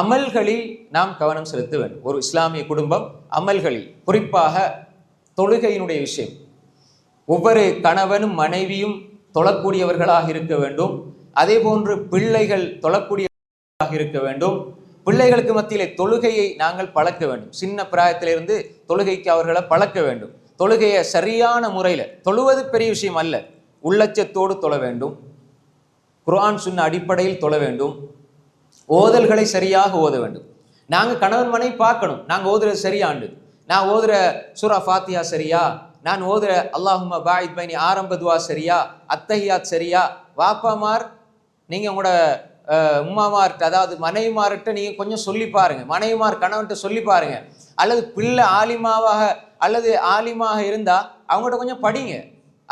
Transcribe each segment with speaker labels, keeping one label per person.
Speaker 1: அமல்களில் நாம் கவனம் செலுத்த வேண்டும். ஒரு இஸ்லாமிய குடும்பம் அமல்களில் குறிப்பாக தொழுகையினுடைய விஷயம். ஒவ்வொரு கணவனும் மனைவியும் தொழக்கூடியவர்களாக இருக்க வேண்டும். அதே போன்று பிள்ளைகள் தொழக்கூடியவர்களாக இருக்க வேண்டும். பிள்ளைகளுக்கு மத்தியிலே தொழுகையை நாங்கள் பழக்க வேண்டும். சின்ன பிராயத்திலிருந்து தொழுகைக்கு அவர்களை பழக்க வேண்டும். தொழுகையை சரியான முறையில் தொழுவது பெரிய விஷயம் அல்ல. உள்ளச்சத்தோடு தொழ வேண்டும். குரான் சொன்ன அடிப்படையில் தொழ வேண்டும். ஓதல்களை சரியாக ஓத வேண்டும். நாங்கள் கணவன் மனை பார்க்கணும். நாங்கள் ஓதுறது சரியாண்டு. நான் ஓதுற சூரா ஃபாத்தியா சரியா? நான் ஓதுற அல்லாஹுமா பாயித் பைனி ஆரம்ப துவா சரியா? அத்தஹியாத் சரியா? வாப்பாமார் நீங்கள் உங்களோட உம்மாமார்கிட்ட அதாவது மனைவிமார்கிட்ட நீங்கள் கொஞ்சம் சொல்லி பாருங்கள் மனைவிமார் கணவன்கிட்ட சொல்லி பாருங்கள் அல்லது பிள்ளை ஆலிமாவாக அல்லது ஆலிமாக இருந்தால் அவங்ககிட்ட கொஞ்சம் படிங்க.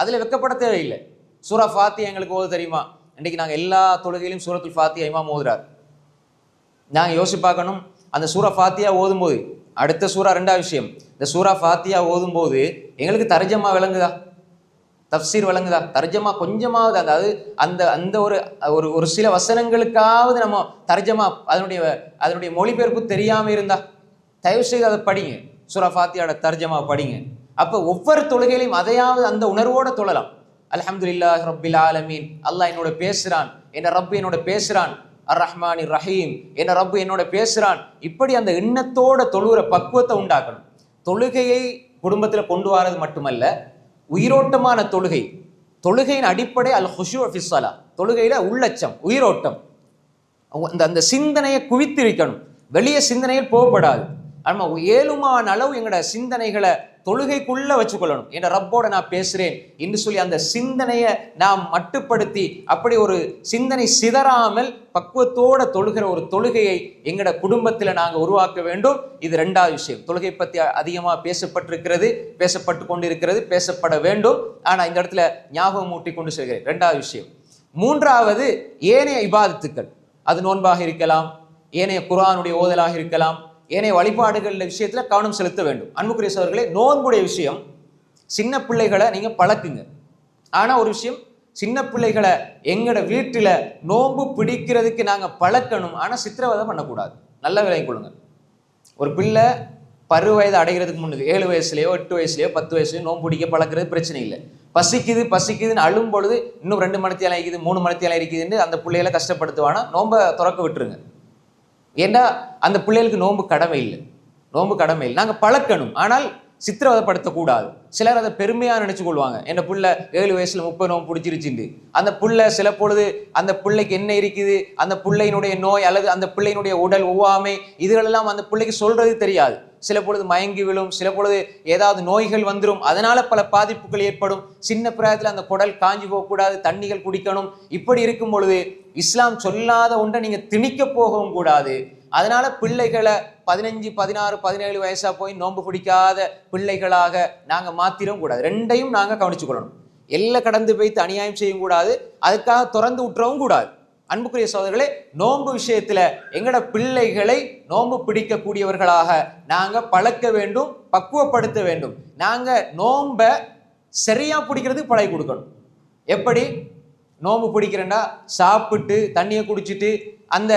Speaker 1: அதில் வெக்கப்பட தேவையில்லை. சூரா ஃபாத்தியா எங்களுக்கு ஓது தெரியுமா? இன்றைக்கி நாங்கள் எல்லா தொழுகையிலும் சூரத்துல் ஃபாத்தியா இமாம் ஓதுறாரு. நாங்கள் யோசிச்சு பார்க்கணும். அந்த சூரா ஃபாத்தியா ஓதும்போது அடுத்த சூரா ரெண்டாவது விஷயம் இந்த சூரா ஃபாத்தியா ஓதும்போது எங்களுக்கு தர்ஜமா விளங்குதா? தப்சீர் விளங்குதா? தர்ஜமா கொஞ்சமாவது அதாவது அந்த அந்த ஒரு ஒரு ஒரு சில வசனங்களுக்காவது நம்ம தர்ஜமா அதனுடைய அதனுடைய மொழிபெயர்ப்பு தெரியாமல் இருந்தா தயவு செய்து அதை படிங்க. சூரா ஃபாத்தியாவோட தர்ஜமா படிங்க. அப்போ ஒவ்வொரு தொழுகையிலையும் அதையாவது அந்த உணர்வோட தொழலாம். அலமதுல்லா ரப்பில் ஆலமீன். அல்லாஹ் என்னோட பேசுறான். என்ன ரப்பு என்னோட பேசுறான். அர் ரஹ்மானி ரஹீம் என்ன ரப்பு என்னோட பேசுறான்? இப்படி அந்த எண்ணத்தோட தொழுகிற பக்குவத்தை உண்டாக்கணும். தொழுகையை குடும்பத்தில் கொண்டு வரது மட்டுமல்ல உயிரோட்டமான தொழுகை. தொழுகையின் அடிப்படை அல் ஹுஷு ஃபிஸ்ஸலா தொழுகையில உள்ளச்சம் உயிரோட்டம். அவங்க அந்த அந்த சிந்தனையை குவித்திருக்கணும் வெளியே சிந்தனையில் போகப்படாது. ஆனால் ஏழுமான அளவு எங்களோட சிந்தனைகளை தொழுகைக்குள்ள வச்சுக்கொள்ளணும். என் ரப்போட நான் பேசுறேன் என்று சொல்லி அந்த சிந்தனையை நாம் மட்டுப்படுத்தி அப்படி ஒரு சிந்தனை சிதறாமல் பக்குவத்தோட தொழுகிற ஒரு தொழுகையை எங்களோட குடும்பத்தில் நாங்கள் உருவாக்க வேண்டும். இது ரெண்டாவது விஷயம். தொழுகை பற்றி அதிகமாக பேசப்பட்டிருக்கிறது பேசப்பட்டு கொண்டிருக்கிறது பேசப்பட வேண்டும். ஆனால் இந்த இடத்துல ஞாபகம் ஊட்டி கொண்டு செல்கிறேன். ரெண்டாவது விஷயம். மூன்றாவது ஏனைய இபாதத்துக்கள். அது நோன்பாக இருக்கலாம் ஏனைய குரானுடைய ஓதலாக இருக்கலாம் ஏனைய வழிபாடுகள் விஷயத்தில் கவனம் செலுத்த வேண்டும். அன்புக்குரிய சோர்களே நோன்புடைய விஷயம் சின்ன பிள்ளைகளை நீங்கள் பழக்குங்க. ஆனால் ஒரு விஷயம் சின்ன பிள்ளைகளை எங்களோட வீட்டில் நோன்பு பிடிக்கிறதுக்கு நாங்கள் பழக்கணும். ஆனால் சித்திரவதை பண்ணக்கூடாது. நல்ல விலை கொள்ளுங்க ஒரு பிள்ளை பருவ வயது அடைகிறதுக்கு முன்னுக்கு ஏழு வயசுலையோ எட்டு வயசுலயோ பத்து வயசுலயோ நோன்பு பிடிக்க பழக்கிறது பிரச்சனை இல்லை. பசிக்குது பசிக்குதுன்னு அழும் பொழுது இன்னும் ரெண்டு மணித்தியாலம் இருக்குது மூணு மணித்தியாலம் இருக்குதுன்னு அந்த பிள்ளைகளை கஷ்டப்படுத்துவானா? நோன்பை திறக்க விட்டுருங்க. ஏன்னா அந்த பிள்ளைகளுக்கு நோன்பு கடமை இல்லை? நோன்பு கடமை இல்லை. நாங்கள் பழக்கணும். ஆனால் சித்திரவதைப்படுத்தக்கூடாது. சிலர் அதை பெருமையாக நினச்சி கொள்வாங்க. என்ன புள்ள ஏழு வயசில் முப்பது நோம்பு பிடிச்சிருச்சுண்டு. அந்த புள்ள சில பொழுது அந்த பிள்ளைக்கு என்ன இருக்குது? அந்த பிள்ளையினுடைய நோய் அல்லது அந்த பிள்ளையினுடைய உடல் ஒவ்வாமை இதுகளெல்லாம் அந்த பிள்ளைக்கு சொல்றது தெரியாது. சில பொழுது மயங்கி விழும் சில பொழுது ஏதாவது நோய்கள் வந்துடும் அதனால பல பாதிப்புகள் ஏற்படும். சின்ன பிராயத்தில் அந்த குடல் காஞ்சி போகக்கூடாது தண்ணிகள் குடிக்கணும். இப்படி இருக்கும் பொழுது இஸ்லாம் சொல்லாத ஒன்றை நீங்கள் திணிக்க போகவும் கூடாது. அதனால பிள்ளைகளை பதினஞ்சு பதினாறு பதினேழு வயசா போய் நோன்பு பிடிக்காத பிள்ளைகளாக நாங்க மாத்திரவும் கூடாது. ரெண்டையும் நாங்க கவனிச்சுக்கொள்ளணும் எல்லாம் கடந்து போய்த்து அநியாயம் செய்யவும் கூடாது. அதுக்காக திறந்து விட்டுறவும் கூடாது. அன்புக்குரிய சோதர்களே நோன்பு விஷயத்துல எங்கட பிள்ளைகளை நோன்பு பிடிக்கக்கூடியவர்களாக நாங்க பழக்க வேண்டும் பக்குவப்படுத்த வேண்டும். நாங்க நோன்பை சரியா பிடிக்கிறதுக்கு பழகி கொடுக்கணும். எப்படி? நோம்பு பிடிக்கிறேன்னா சாப்பிட்டு தண்ணியை குடிச்சிட்டு அந்த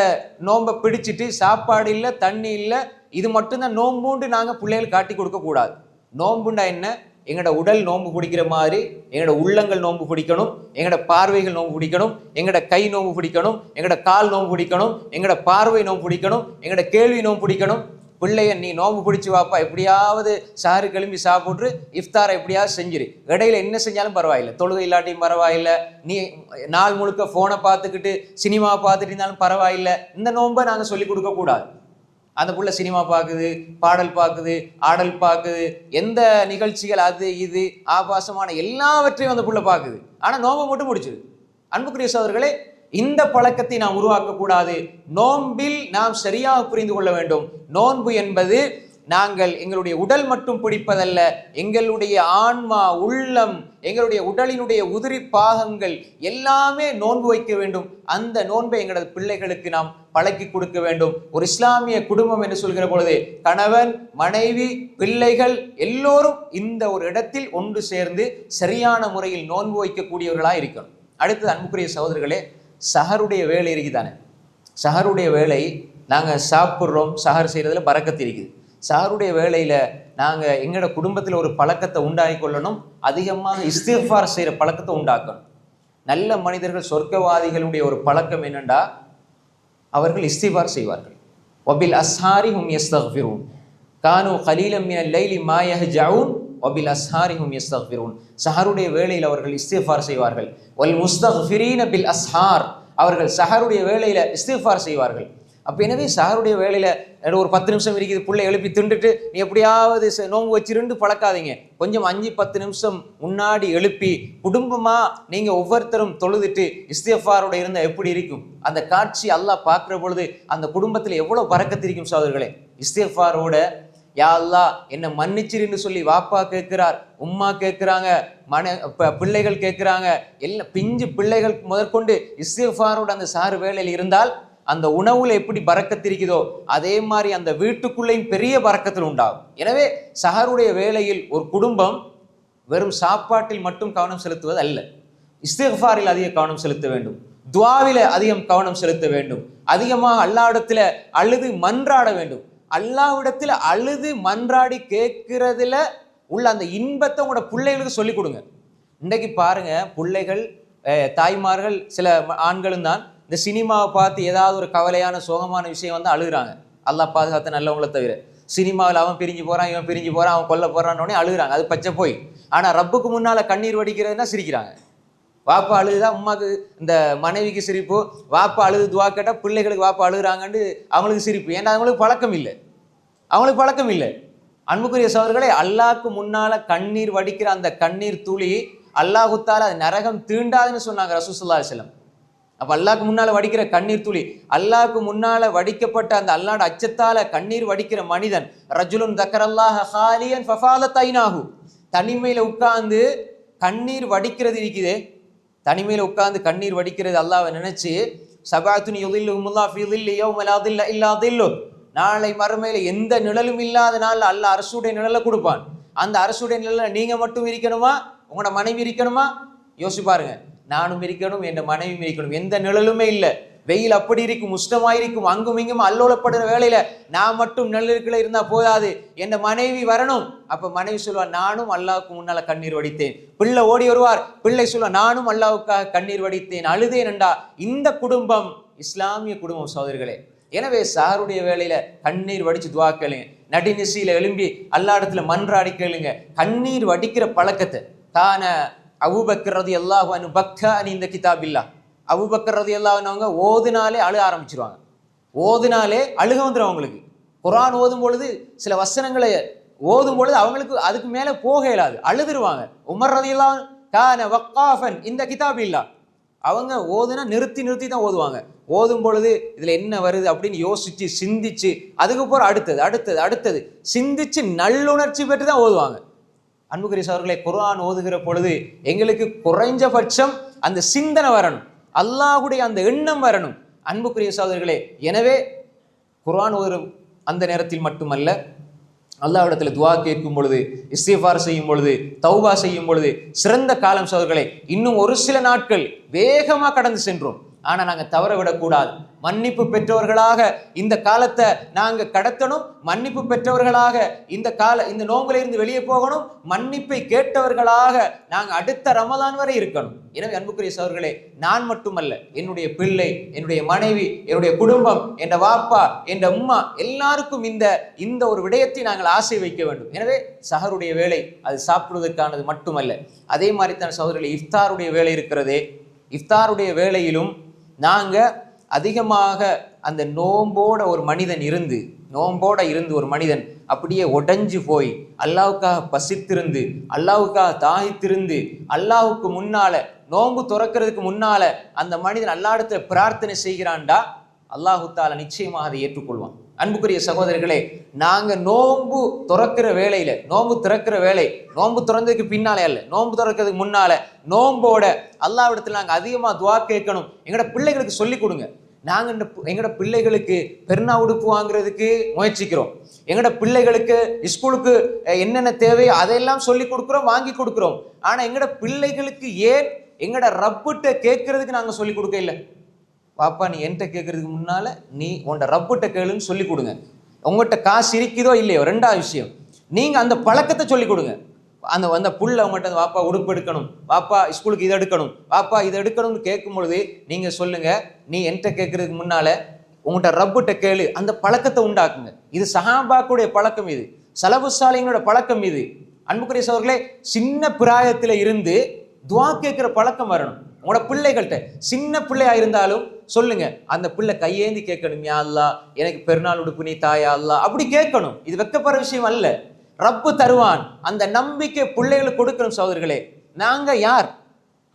Speaker 1: நோன்பை பிடிச்சிட்டு சாப்பாடு இல்லை தண்ணி இல்லை இது மட்டும்தான் நோம்புண்டு நாங்கள் பிள்ளைகள் காட்டி கொடுக்கக்கூடாது நோம்புண்டா என்ன? எங்களோட உடல் நோன்பு பிடிக்கிற மாதிரி எங்களோட உள்ளங்கள் நோன்பு பிடிக்கணும் எங்களோட பார்வைகள் நோன்பு பிடிக்கணும் எங்களோட கை நோம்பு பிடிக்கணும் எங்களோட கால் நோன்பு பிடிக்கணும் எங்களோட பார்வை நோன்பு பிடிக்கணும் எங்களோட கேள்வி நோம்பு பிடிக்கணும். பிள்ளைய நீ நோம்பு பிடிச்சி வாப்பா. எப்படியாவது சாறு கிளம்பி சாப்பிட்டு இஃப்தாரை எப்படியாவது செஞ்சிரு. இடையில என்ன செஞ்சாலும் பரவாயில்லை. தொழுகை இல்லாட்டியும் பரவாயில்லை. நீ நாள் முழுக்க ஃபோனை பார்த்துக்கிட்டு சினிமா பார்த்துட்டு இருந்தாலும் பரவாயில்லை. இந்த நோன்பை நாங்கள் சொல்லி கொடுக்க கூடாது. அந்த புள்ள சினிமா பார்க்குது பாடல் பார்க்குது ஆடல் பார்க்குது. எந்த நிகழ்ச்சிகள் அது இது ஆபாசமான எல்லாவற்றையும் அந்த புள்ள பார்க்குது. ஆனால் நோம்பை மட்டும் முடிச்சிது அன்புக்குரிய சோதர்களே இந்த பழக்கத்தை நாம் உருவாக்கக்கூடாது. நோன்பில் நாம் சரியாக புரிந்து கொள்ள வேண்டும். நோன்பு என்பது நாங்கள் எங்களுடைய உடல் மட்டும் பிடிப்பதல்ல எங்களுடைய ஆன்மா உள்ளம் எங்களுடைய உடலினுடைய உதிரி பாகங்கள் எல்லாமே நோன்பு வைக்க வேண்டும். அந்த நோன்பை எங்களது பிள்ளைகளுக்கு நாம் பழக்கி கொடுக்க வேண்டும். ஒரு இஸ்லாமிய குடும்பம் என்று சொல்கிற பொழுது கணவன் மனைவி பிள்ளைகள் எல்லோரும் இந்த ஒரு இடத்தில் ஒன்று சேர்ந்து சரியான முறையில் நோன்பு வைக்கக்கூடியவர்களாக இருக்கணும். அடுத்தது அன்புக்குரிய சகோதரர்களே சஹருடைய வேலை இருக்குதானே? சஹருடைய வேலை நாங்கள் சாப்பிட்றோம் சஹர் செய்கிறதுல பறக்கத்து இருக்குது. சாருடைய வேலையில் நாங்கள் எங்களோட குடும்பத்தில் ஒரு பழக்கத்தை உண்டாகி கொள்ளணும் அதிகமாக இஸ்திஃபார் செய்கிற பழக்கத்தை உண்டாக்கணும். நல்ல மனிதர்கள் சொர்க்கவாதிகளுடைய ஒரு பழக்கம் என்னென்னா அவர்கள் இஸ்திஃபார் செய்வார்கள். ஒபில் அஸ்ஹாரி ஹும் யஸ்தக்ஃபிரூன். கானு கலீலம் மினல் லைலி மா ஜவுன் ஒபில் அஸ்ஹாரி ஹும் சஹருடைய வேளையில் அவர்கள் இஸ்திஃபார் செய்வார்கள். ஒல் முஸ்தக்ஃபிரீன பில் அஸ்ஹார் அவர்கள் சஹருடைய வேளையில் இஸ்திஃபார் செய்வார்கள். அப்போ எனவே சஹருடைய வேலையில் ஒரு பத்து நிமிஷம் இருக்குது பிள்ளை எழுப்பி திண்டுட்டு நீ எப்படியாவது ச- வச்சிருந்து பழக்காதீங்க. கொஞ்சம் அஞ்சு பத்து நிமிஷம் முன்னாடி எழுப்பி குடும்பமாக நீங்கள் ஒவ்வொருத்தரும் தொழுதுட்டு இஸ்திஃபாரோட இருந்தால் எப்படி இருக்கும்? அந்த காட்சி அல்லாஹ் பார்க்குற பொழுது அந்த குடும்பத்தில் எவ்வளோ பறக்கத்திருக்கும் சோதர்களே இஸ்திஃபாரோட யா என்னை மன்னிச்சிருன்னு சொல்லி வாப்பா கேட்கிறார் உம்மா கேட்குறாங்க மன பிள்ளைகள் கேட்குறாங்க எல்லாம் பிஞ்சு பிள்ளைகள் முதற்கொண்டு இஸ்திஃபாரோட அந்த சாறு வேலையில் இருந்தால் அந்த உணவுல எப்படி பறக்கத்திருக்குதோ அதே மாதிரி அந்த வீட்டுக்குள்ளேயும் பெரிய பறக்கத்தில் உண்டாகும். எனவே சஹருடைய வேலையில் ஒரு குடும்பம் வெறும் சாப்பாட்டில் மட்டும் கவனம் செலுத்துவது அல்ல. இஸ்திஃபாரில் அதிக கவனம் செலுத்த வேண்டும். துவாவில அதிகம் கவனம் செலுத்த வேண்டும். அதிகமாக அல்லாடத்தில் அழுது மன்றாட வேண்டும். அல்லாவிடத்தில் அழுது மன்றாடி கேட்கிறதுல உள்ள அந்த இன்பத்தை உங்களோட பிள்ளைகளுக்கு சொல்லிக் கொடுங்க. இன்றைக்கு பாருங்க பிள்ளைகள் தாய்மார்கள் சில ஆண்களும் தான் இந்த சினிமாவை பார்த்து ஏதாவது ஒரு கவலையான சோகமான விஷயம் வந்து அழுகுறாங்க. அல்லாஹ் பாதுகாத்த நல்லவங்கள தவிர. சினிமாவில் அவன் பிரிஞ்சு போகிறான் இவன் பிரிஞ்சு போறான் அவன் கொல்ல போகிறான்னு உடனே அழுகுறாங்க. அது பச்சை போய். ஆனால் ரப்புக்கு முன்னால் கண்ணீர் வடிக்கிறதுனா சிரிக்கிறாங்க. வாப்பா அழுதுதான் உமாக்கு இந்த மனைவிக்கு சிரிப்பு. வாப்பா அழுது துவா கேட்டால் பிள்ளைகளுக்கு வாப்பா அழுகுறாங்கன்னு அவங்களுக்கு சிரிப்பு. ஏன்னா அவங்களுக்கு பழக்கம் இல்லை. அவங்களுக்கு பழக்கம் இல்லை. அன்புக்குரிய சோதர்களே அல்லாக்கு முன்னால கண்ணீர் வடிக்கிற அந்த கண்ணீர் துளி அல்லாஹுத்தால அது நரகம் தீண்டாதுன்னு சொன்னாங்க ரசூசுல்லா செல்லம் அப்ப அல்லாக்கு முன்னால வடிக்கிற கண்ணீர் துளி அல்லாக்கு முன்னால வடிக்கப்பட்ட அந்த அல்லாட அச்சத்தால கண்ணீர் வடிக்கிற மனிதன் ரஜுலுன் தக்கரல்லாஹ ஹாலியன் ஃபஃபாலத் ஐனாஹு தனிமையில உட்கார்ந்து கண்ணீர் வடிக்கிறது இருக்குதே. தனிமையில் உட்கார்ந்து கண்ணீர் வடிக்கிறது அல்லாவை நினைச்சு சபாத்துனி யுதில்லுஹுமுல்லா ஃபீ தில்லி தில்ல இல்லா தில்லு. நாளை மறுமையில எந்த நிழலும் இல்லாத நாள் அல்ல அரசுடைய நிழலை கொடுப்பான். அந்த அரசுடைய நிழல்ல நீங்க மட்டும் இருக்கணுமா? உங்களோட மனைவி இருக்கணுமா? யோசிச்சு பாருங்க. நானும் இருக்கணும் என் மனைவியும் இருக்கணும். எந்த நிழலுமே இல்லை. வெயில் அப்படி இருக்கும் உஷ்டமாயிருக்கும் அங்கும் இங்கும் அல்லோலப்படுற வேலையில நான் மட்டும் நிழலுக்குள்ள இருந்தா போதாது. என் மனைவி வரணும். அப்ப மனைவி சொல்லுவா நானும் அல்லாவுக்கு முன்னால கண்ணீர் வடித்தேன். பிள்ளை ஓடி வருவார். பிள்ளை சொல்லுவா நானும் அல்லாவுக்காக கண்ணீர் வடித்தேன். அழுதேன் என்றா இந்த குடும்பம் இஸ்லாமிய குடும்பம் சகோதரிகளே எனவே சாருடைய வேலையில கண்ணீர் வடிச்சு துவா கேளுங்க. நடிநிசையில எழும்பி அல்லா இடத்துல மன்றாடி கேளுங்க. கண்ணீர் வடிக்கிற பழக்கத்தை தான அவுபக்கிறது எல்லாஹு அனு பக்கானி இந்த கிதாபில்லா. அபூபக்கர் ரதி அவங்க ஓதுனாலே அழுக ஆரம்பிச்சிருவாங்க. ஓதுனாலே அழுக வந்துடும் அவங்களுக்கு. குரான் ஓதும் பொழுது சில வசனங்களை ஓதும் பொழுது அவங்களுக்கு அதுக்கு மேலே போக இயலாது. அழுதுருவாங்க. உமர் ரதி கான வக்காஃபன் இந்த கிதாபில்லா. அவங்க ஓதுனா நிறுத்தி நிறுத்தி தான் ஓதுவாங்க. ஓதும் பொழுது இதில் என்ன வருது அப்படின்னு யோசிச்சு சிந்திச்சு அதுக்கப்புறம் அடுத்தது அடுத்தது அடுத்தது. சிந்திச்சு நல்லுணர்ச்சி பெற்று தான் ஓதுவாங்க. அன்புக்குரிய அவர்களை குரான் ஓதுகிற பொழுது எங்களுக்கு குறைஞ்சபட்சம் அந்த சிந்தனை வரணும். அல்லாஹுடைய அந்த எண்ணம் வரணும். அன்புக்குரிய சோதர்களே எனவே குரான் ஒரு அந்த நேரத்தில் மட்டுமல்ல அல்லாவிடத்தில் துவா கேட்கும் பொழுது இஸ்திஃபார் செய்யும் பொழுது தௌபா செய்யும் பொழுது சிறந்த காலம் சோதர்களே இன்னும் ஒரு சில நாட்கள் வேகமாக கடந்து சென்றோம். ஆனால் நாங்கள் தவற விடக்கூடாது மன்னிப்பு பெற்றவர்களாக இந்த காலத்தை நாங்கள் கடத்தணும். மன்னிப்பு பெற்றவர்களாக இந்த கால இந்த நோம்பிலிருந்து வெளியே போகணும். மன்னிப்பை கேட்டவர்களாக நாங்கள் அடுத்த ரமதான் வரை இருக்கணும். எனவே அன்புக்குரிய சவர்களே நான் மட்டுமல்ல என்னுடைய பிள்ளை என்னுடைய மனைவி என்னுடைய குடும்பம் என் வாப்பா என் உம்மா எல்லாருக்கும் இந்த இந்த ஒரு விடயத்தை நாங்கள் ஆசை வைக்க வேண்டும். எனவே சஹருடைய வேலை அது சாப்பிடுவதற்கானது மட்டுமல்ல. அதே மாதிரி தான் சகோதரர்களே இஃப்தாருடைய வேலை இருக்கிறதே. இஃப்தாருடைய வேலையிலும் நாங்கள் அதிகமாக அந்த நோம்போட ஒரு மனிதன் இருந்து நோம்போட இருந்து ஒரு மனிதன் அப்படியே உடஞ்சு போய் அல்லாவுக்காக பசித்திருந்து அல்லாவுக்காக தாகித்திருந்து அல்லாவுக்கு முன்னால நோம்பு துறக்கிறதுக்கு முன்னால அந்த மனிதன் அல்லாடத்தை பிரார்த்தனை செய்கிறான்டா அல்லாஹு தாலா நிச்சயமாக அதை ஏற்றுக்கொள்வான். அன்புக்குரிய சகோதரர்களே நாங்க நோன்பு துறக்கிற வேலையில நோன்பு திறக்கிற வேலை நோன்பு திறந்ததுக்கு பின்னாலே அல்ல நோன்பு திறக்கிறதுக்கு முன்னால நோம்போட அல்லாவிடத்துல நாங்க அதிகமா துவா கேட்கணும். எங்களோட பிள்ளைகளுக்கு சொல்லி கொடுங்க. நாங்க இந்த எங்களோட பிள்ளைகளுக்கு பெருநா உடுப்பு வாங்குறதுக்கு முயற்சிக்கிறோம். எங்களோட பிள்ளைகளுக்கு ஸ்கூலுக்கு என்னென்ன தேவையோ அதையெல்லாம் சொல்லி கொடுக்குறோம் வாங்கி கொடுக்குறோம். ஆனா எங்களோட பிள்ளைகளுக்கு ஏன் எங்களோட ரப்புட்ட கேட்கறதுக்கு நாங்க சொல்லி கொடுக்க இல்லை பாப்பா நீ என்கிட்ட கேட்கறதுக்கு முன்னால நீ உன்ட ரப்புட்ட கேளுன்னு சொல்லி கொடுங்க. உங்கள்கிட்ட காசு இருக்குதோ இல்லையோ ரெண்டாவது விஷயம். நீங்கள் அந்த பழக்கத்தை சொல்லி கொடுங்க. அந்த அந்த புள்ள அந்த வாப்பா உடுப்பு எடுக்கணும். வாப்பா ஸ்கூலுக்கு இதை எடுக்கணும். வாப்பா இதை எடுக்கணும்னு கேட்கும் பொழுது சொல்லுங்கள் நீ என்கிட்ட கேட்கறதுக்கு முன்னால் உங்கள்கிட்ட ரப்புட்ட கேளு. அந்த பழக்கத்தை உண்டாக்குங்க. இது சஹாபாக்குடைய பழக்கம் இது. சலபு பழக்கம் இது. அன்புக்குரிய சோர்களே சின்ன பிராயத்தில் இருந்து துவா கேட்குற பழக்கம் வரணும். உங்களோட பிள்ளைகள்கிட்ட சின்ன பிள்ளையா இருந்தாலும் சொல்லுங்க அந்த பிள்ளை கையேந்தி கேட்கணும் யா அல்லா எனக்கு பெருநாள் உடுப்பு நீ தாயா அல்லா அப்படி கேட்கணும். இது வெக்கப்படுற விஷயம் அல்ல. ரப்பு தருவான் அந்த நம்பிக்கை பிள்ளைகளுக்கு கொடுக்கணும் சகோதரர்களே. நாங்க யார்?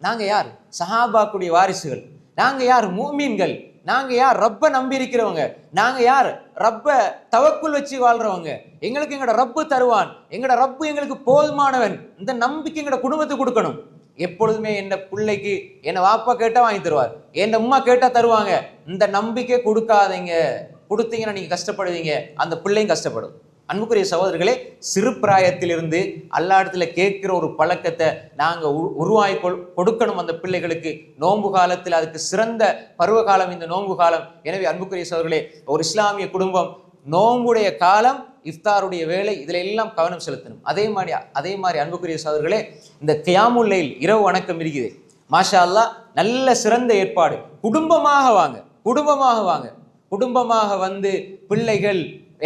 Speaker 1: நாங்க யார்? சஹாபாக்குடைய வாரிசுகள். நாங்க யார்? மூமீன்கள். நாங்க யார்? ரப்ப நம்பி இருக்கிறவங்க. நாங்க யார்? ரப்ப தவக்குள் வச்சு வாழ்றவங்க. எங்களுக்கு எங்களோட ரப்பு தருவான். எங்களோட ரப்பு எங்களுக்கு போதுமானவன். இந்த நம்பிக்கை எங்களோட குடும்பத்துக்கு கொடுக்கணும். எப்பொழுதுமே என்ன பிள்ளைக்கு என்ன வாப்பா கேட்டால் வாங்கி தருவார். என் அம்மா கேட்டால் தருவாங்க. இந்த நம்பிக்கை கொடுக்காதீங்க. கொடுத்தீங்கன்னா நீங்கள் கஷ்டப்படுவீங்க. அந்த பிள்ளையும் கஷ்டப்படும். அன்புக்குரிய சகோதரர்களே சிறு பிராயத்திலிருந்து அல்லாடத்துல கேட்குற ஒரு பழக்கத்தை நாங்கள் உ- உருவாக்கி கொள்- கொடுக்கணும் அந்த பிள்ளைகளுக்கு. நோன்பு காலத்தில் அதுக்கு சிறந்த பருவ காலம் இந்த நோன்பு காலம். எனவே அன்புக்குரிய சகோதரர்களே ஒரு இஸ்லாமிய குடும்பம் நோன்புடைய காலம் இஃப்தாருடைய வேலை இதில் எல்லாம் கவனம் செலுத்தணும். அதே மாதிரி அதே மாதிரி அன்புக்குரிய சகோதரர்களே இந்த கியாமுல்லையில் இரவு வணக்கம் இருக்குது. மாஷா அல்லா நல்ல சிறந்த ஏற்பாடு. குடும்பமாக வாங்க குடும்பமாக வாங்க. குடும்பமாக வந்து பிள்ளைகள்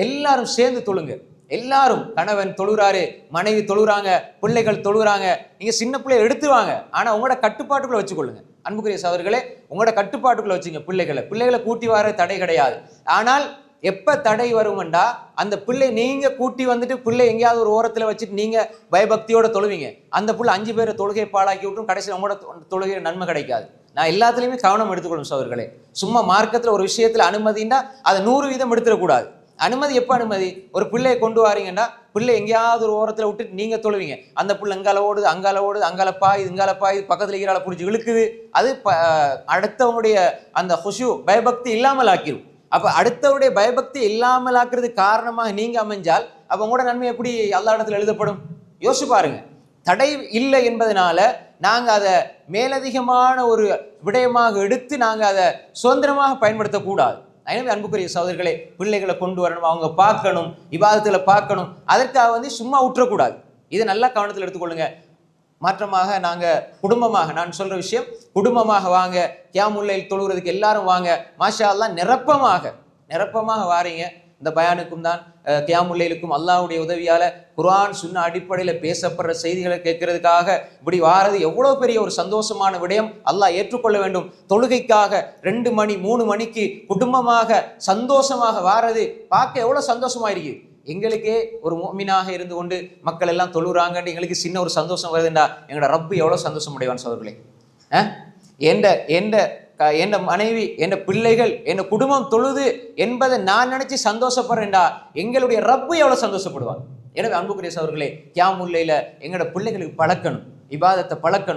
Speaker 1: எல்லாரும் சேர்ந்து தொழுங்க. எல்லாரும் கணவன் தொழுறாரு மனைவி தொழுறாங்க பிள்ளைகள் தொழுறாங்க. நீங்க சின்ன பிள்ளைய எடுத்து வாங்க. ஆனா உங்களோட கட்டுப்பாட்டுக்குள்ள வச்சுக்கொள்ளுங்க. அன்புக்குரிய சவர்களே உங்களோட கட்டுப்பாட்டுக்குள்ள வச்சுங்க பிள்ளைகளை. பிள்ளைகளை கூட்டி வர தடை கிடையாது. ஆனால் எப்போ தடை வருமெண்டா அந்த பிள்ளை நீங்கள் கூட்டி வந்துட்டு பிள்ளை எங்கேயாவது ஒரு ஓரத்தில் வச்சுட்டு நீங்கள் பயபக்தியோட தொழுவீங்க. அந்த பிள்ளை அஞ்சு பேரை தொழுகை பாழாக்கி விட்டும் கடைசியில் உங்களோட தொழுகை நன்மை கிடைக்காது. நான் எல்லாத்துலேயுமே கவனம் எடுத்துக்கணும் சோதர்களே சும்மா மார்க்கத்தில் ஒரு விஷயத்தில் அனுமதின்னா அதை நூறு வீதம் எடுத்துடக்கூடாது. அனுமதி எப்போ அனுமதி? ஒரு பிள்ளையை கொண்டு வாரீங்கன்னா பிள்ளை எங்கேயாவது ஒரு ஓரத்தில் விட்டுட்டு நீங்கள் தொழுவீங்க. அந்த பிள்ளை அங்கால ஓடுது அங்கால ஓடுது அங்கால பாயுது இங்கால பாயுது பக்கத்தில் இருக்கிறால பிடிச்சி இழுக்குது. அது ப- அந்த ஹுஷு பயபக்தி இல்லாமல் ஆக்கிரும். அப்ப அடுத்தவருடைய பயபக்தி இல்லாமல் ஆக்குறதுக்கு காரணமாக நீங்க அமைஞ்சால் அப்ப உங்களோட நன்மை எப்படி எல்லா இடத்துல எழுதப்படும்? யோசிச்சு பாருங்க. தடை இல்லை என்பதனால நாங்க அதை மேலதிகமான ஒரு விடயமாக எடுத்து நாங்க அதை சுதந்திரமாக பயன்படுத்தக்கூடாது. எனவே அன்புக்குரிய சகோதரர்களே பிள்ளைகளை கொண்டு வரணும் அவங்க பார்க்கணும் விவாதத்துல பார்க்கணும். அதற்காக வந்து சும்மா விட்டுறக்கூடாது இதை நல்லா கவனத்தில் எடுத்துக்கொள்ளுங்க. மாற்றமாக நாங்கள் குடும்பமாக நான் சொல்கிற விஷயம் குடும்பமாக வாங்க கியாமுல்லையில் தொழுகிறதுக்கு எல்லாரும் வாங்க. மாஷா அல்லா நிரப்பமாக நிரப்பமாக வாரீங்க. இந்த பயானுக்கும் தான் அஹ், கியாமுல்லைலுக்கும் அல்லாஹ்வுடைய உதவியால் குரான் சுன்ன அடிப்படையில் பேசப்படுற செய்திகளை கேட்கறதுக்காக இப்படி வாரது எவ்வளோ பெரிய ஒரு சந்தோஷமான விடயம். அல்லாஹ் ஏற்றுக்கொள்ள வேண்டும். தொழுகைக்காக ரெண்டு மணி மூணு மணிக்கு குடும்பமாக சந்தோஷமாக வாரது. பார்க்க எவ்வளோ சந்தோஷமா இருக்குது எங்களுக்கே ஒரு மோமினாக இருந்து கொண்டு மக்கள் எல்லாம் தொழுறாங்கன்ட்டு எங்களுக்கு சின்ன ஒரு சந்தோஷம் வருதுண்டா. எங்களோட ரப்பு எவ்வளோ சந்தோஷம் அடைவான் சோதர்களே எந்த எந்த க- என் மனைவி என் பிள்ளைகள் என் குடும்பம் தொழுது என்பதை நான் நினைச்சு சந்தோஷப்படுறேன்டா. எங்களுடைய ரப்பு எவ்வளோ சந்தோஷப்படுவான். எனவே அன்புக்குரிய சோர்களே கியாமுல்லையில் எங்களோட பிள்ளைகளுக்கு பழக்கணும். இபாதத்தை பழக்கணும்.